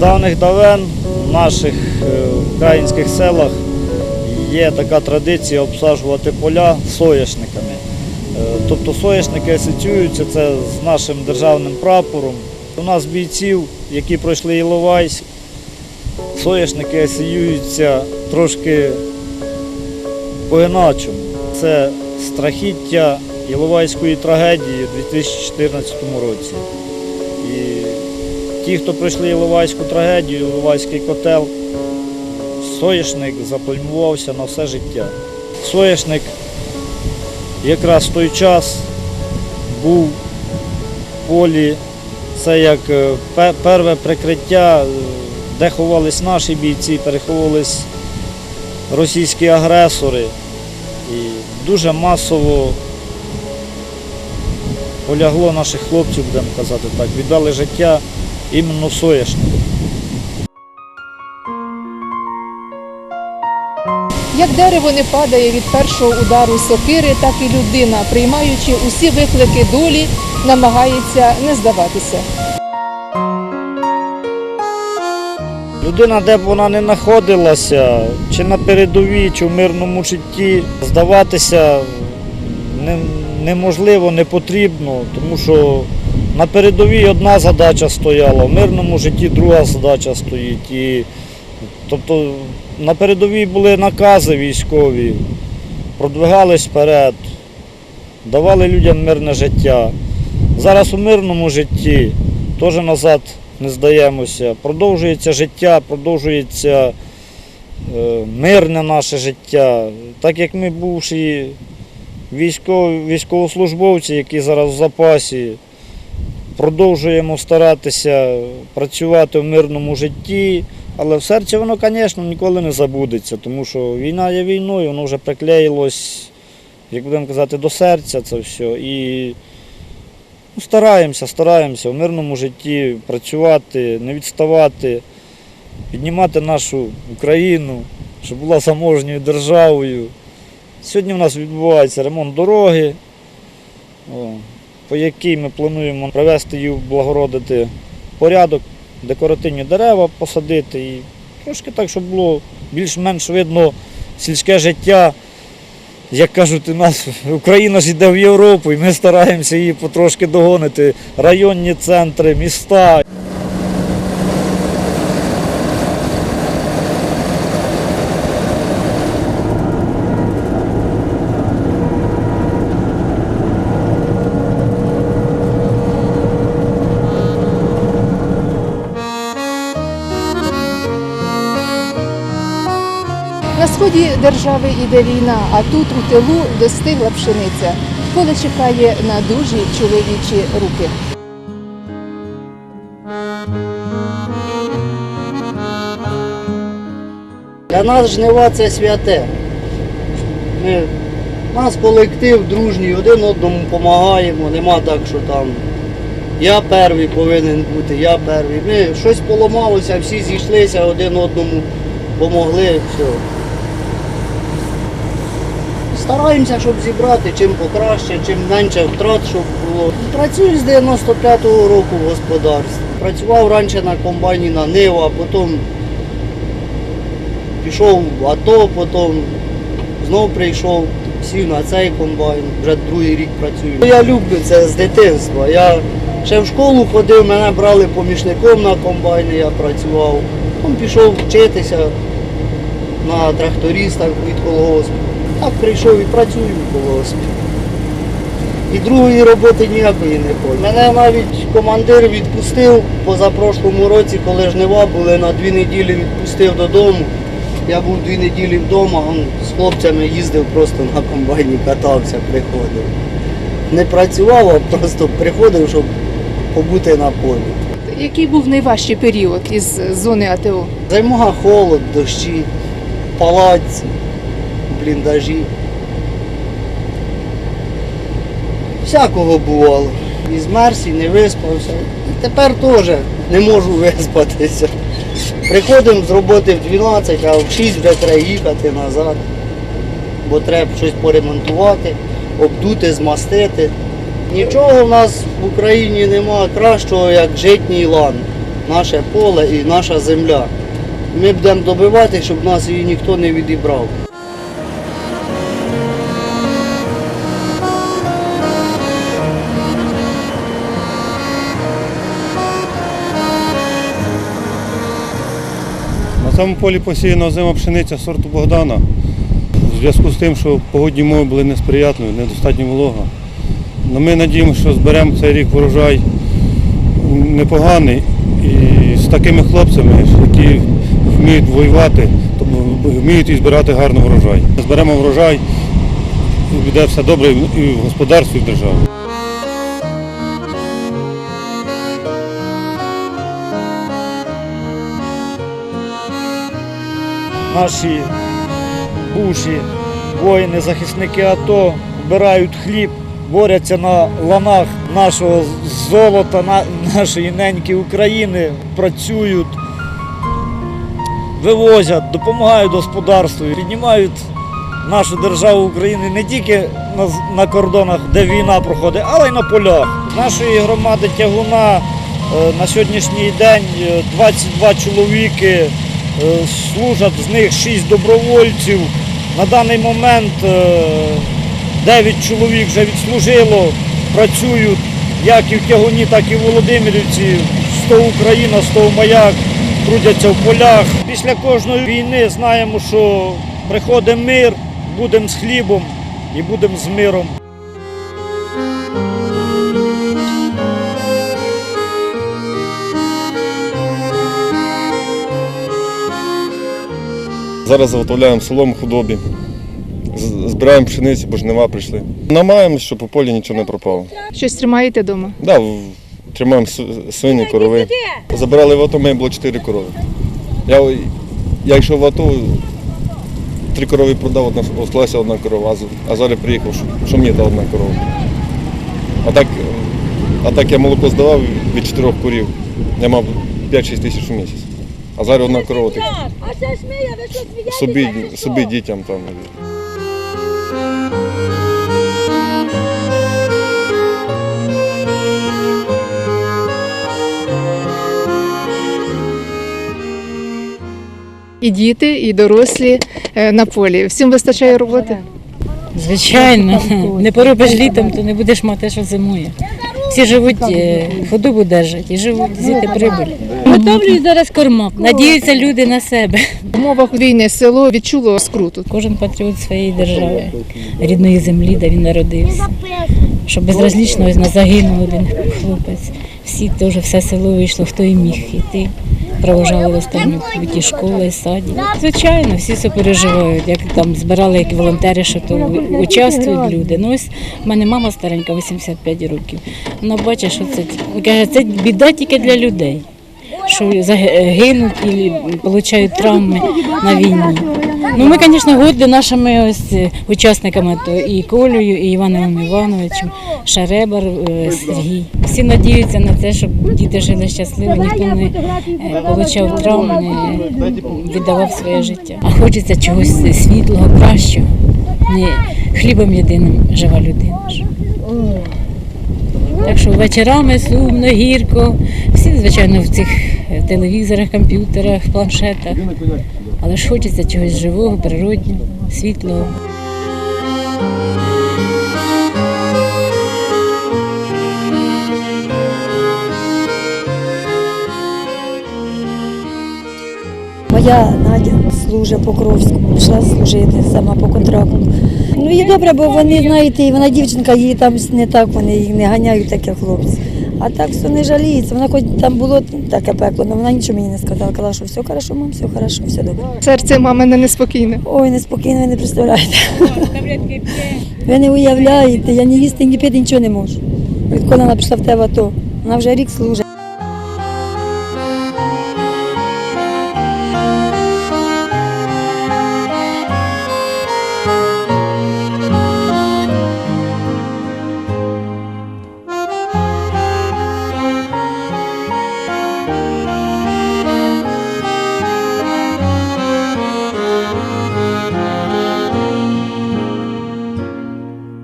давних давен в наших е, українських селах є така традиція обсаджувати поля соняшниками. Е, Тобто соняшники асоціюються це з нашим державним прапором. У нас бійців, які пройшли Іловайськ, соняшники асоціюються трошки по-іначому. Це страхіття Іловайської трагедії у 2014 році. І ті, хто пройшли Іловайську трагедію, Іловайський котел, соняшник заплюмувався на все життя. Соняшник якраз в той час був в полі, це як е, перше прикриття, е, де ховались наші бійці, переховувались російські агресори. І дуже масово полягло наших хлопців, будемо казати так, віддали життя іменно соняшнику. Як дерево не падає від першого удару сокири, так і людина, приймаючи усі виклики долі, намагається не здаватися. Людина, де б вона не знаходилася, чи на передовій, чи в мирному житті, здаватися неможливо, не потрібно, тому що на передовій одна задача стояла, в мирному житті друга задача стоїть. І, тобто на передовій були накази військові, продвигались вперед, давали людям мирне життя. Зараз у мирному житті теж назад не здаємося. Продовжується життя, продовжується е, мирне наше життя. Так як ми бувші військові, військовослужбовці, які зараз в запасі, продовжуємо старатися працювати в мирному житті. Але в серці воно, звісно, ніколи не забудеться, тому що війна є війною, воно вже приклеїлось, як будемо казати, до серця це все. І Ну, стараємося, стараємося в мирному житті працювати, не відставати, піднімати нашу Україну, щоб була заможньою державою. Сьогодні в нас відбувається ремонт дороги, по якій ми плануємо привести її, благородити порядок, декоративні дерева посадити і трошки так, щоб було більш-менш видно сільське життя. Як кажуть, у нас Україна ж йде в Європу, і ми стараємося її потрошки догонити. Районні центри, міста. На сході держави іде війна, а тут у тилу достигла пшениця. Поле чекає на дужі чоловічі руки. Для нас жнива це святе. Ми, нас колектив дружній, один одному допомагаємо, нема так, що там я перший повинен бути, я перший. Ми щось поламалося, всі зійшлися, один одному допомогли, все. Стараємося, щоб зібрати чим покраще, чим менше втрат, щоб було. Працюю з 95-го року в господарстві. Працював раніше на комбайні на Нива, а потім пішов в АТО, потім знов прийшов, сів на цей комбайн, вже другий рік працюю. Я люблю це з дитинства. Я ще в школу ходив, мене брали помічником на комбайні, я працював. Потім пішов вчитися на трактористах від колгоспу. Так прийшов і працюю в колгоспі. І другої роботи ніякої не хочу. Мене навіть командир відпустив позапрошлому році, коли жнива були на дві неділі відпустив додому. Я був дві неділі вдома, он з хлопцями їздив просто на комбайні, катався, приходив. Не працював, а просто приходив, щоб побути на полі. Який був найважчий період із зони АТО? Зимога холод, дощі, палаці, бліндажі. Всякого бувало. І змерз, і не виспався. І тепер теж не можу виспатися. Приходимо з роботи в 12, а в 6 вже треба їхати назад. Бо треба щось поремонтувати, обдути, змастити. Нічого в нас в Україні немає кращого, як житній лан. наше поле і наша земля. Ми будемо добивати, щоб нас її ніхто не відібрав. Цьому полі посіяна озима пшениця сорту Богдана. У зв'язку з тим, що погодні умови були несприятливі, недостатньо волога. Но ми надіємося, що зберемо цей рік врожай непоганий. І з такими хлопцями, які вміють воювати, вміють і збирати гарний врожай. Зберемо врожай, буде все добре і в господарстві, і в державі. Наші бувші воїни, захисники АТО вбирають хліб, борються на ланах нашого золота, на- нашої неньки України, працюють, вивозять, допомагають господарству, піднімають нашу державу України не тільки на, на кордонах, де війна проходить, але й на полях. Нашої громади тягуна е, на сьогоднішній день е, 22 чоловіки е, служать, з них 6 добровольців. На даний момент е, 9 чоловік вже відслужило, працюють як і в Тягуні, так і в Володимирівці. 100 Україна, 100 Маяк, трудяться в полях. Після кожної війни знаємо, що приходить мир, будемо з хлібом і будемо з миром. Зараз заготовляємо солому худобі, збираємо пшеницю, бо жнива прийшли. Намагаємося, щоб по полі нічого не пропало. Щось тримаєте вдома? Да, тримаємо свині, корови. Забирали в АТО, в мене було чотири корови. Я, я йшов в АТО, три корови продав, одна залишилася одна корова, а зараз приїхав, що, мені та одна корова. А так, а так я молоко здавав від чотирьох корів. Я мав 5-6 тисяч у місяць. А зараз одна корова так, А це сміє, ви що смієтеся? собі, чи що? собі дітям там. І діти, і дорослі е, на полі. Всім вистачає роботи. Звичайно, не поробиш літом, то не будеш мати, що зимує. Всі живуть, е, худобу держать і живуть звідти прибуль. Готовлюють зараз корма. Надіються люди на себе. В умовах війни село відчуло скруту. Кожен патріот своєї держави, рідної землі, де він народився. Щоб безразлічно ось на загинув один хлопець. Всі теж все село вийшло, хто і міг йти. Провожали в останню путь школи, і саді. Звичайно, всі це переживають. Як там збирали як волонтери, що то участвують люди. Ну ось в мене мама старенька, 85 років. Вона бачить, що це каже, це біда тільки для людей. Що загинуть і отримують травми на війні. Ну ми, звісно, годі нашими ось е, учасниками, то і Колею, і Іваном Івановичем, Шаребар, е, Сергій. Всі надіються на те, щоб діти жили щасливо, ніхто не е, отримав травм, не віддавав своє життя. А хочеться чогось світлого, кращого. Не хлібом єдиним жива людина. Так що вечорами сумно, гірко. Всі, звичайно, в цих телевізорах, комп'ютерах, планшетах. Але ж хочеться чогось живого, природнього, світлого. Моя Надя служить Покровському, пішла служити сама по контракту. Ну і добре, бо вони, знаєте, вона дівчинка, її там не так, вони їх не ганяють, так як хлопці. А так все не жаліється. Вона хоч там було таке пекло, але вона нічого мені не сказала. Казала, що все хорошо, мам, все хорошо, все добре. Серце мамине неспокійне. Ой, неспокійно, ви не представляєте. Ви не уявляєте, я ні їсти, ні пити нічого не можу. Відколи вона пішла в тебе, то Вона вже рік служить.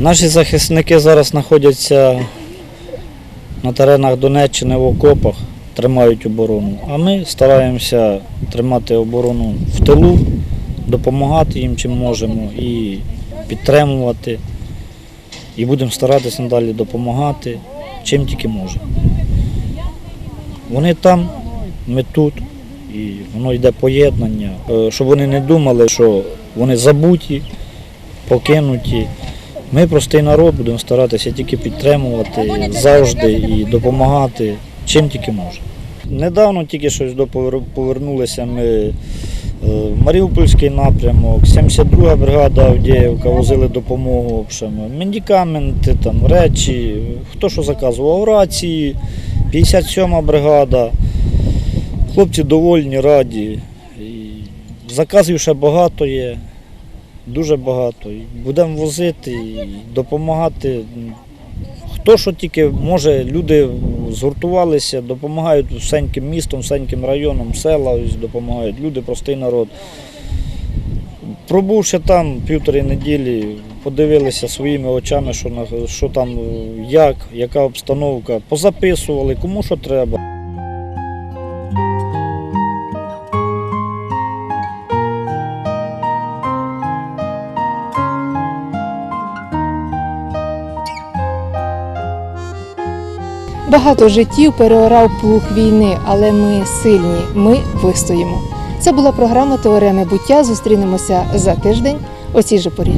Наші захисники зараз знаходяться на теренах Донеччини в окопах. тримають оборону, а ми стараємося тримати оборону в тилу, допомагати їм чим можемо і підтримувати. І будемо старатися надалі допомагати, чим тільки можемо. Вони там, ми тут, і воно йде поєднання, Е, щоб вони не думали, що вони забуті, покинуті. Ми, простий народ, будемо старатися тільки підтримувати завжди і допомагати, чим тільки можемо. Недавно тільки щось до повернулися ми е, в Маріупольський напрямок, 72 бригада Авдіївка возили допомогу медикаменти, там, речі, хто що заказував, рації, 57 бригада. Хлопці довольні, раді. Заказів ще багато є, дуже багато. Будемо возити допомагати. Хто що тільки може, люди згуртувалися, допомагають всеньким містом, всеньким районом, села допомагають, люди, простий народ. Пробувши там півтори неділі, подивилися своїми очами, що, що там, як, яка обстановка, позаписували, кому що треба. Багато життів переорав плуг війни, але ми сильні, ми вистоїмо. Це була програма Теореми буття. Зустрінемося за тиждень о цій же порі.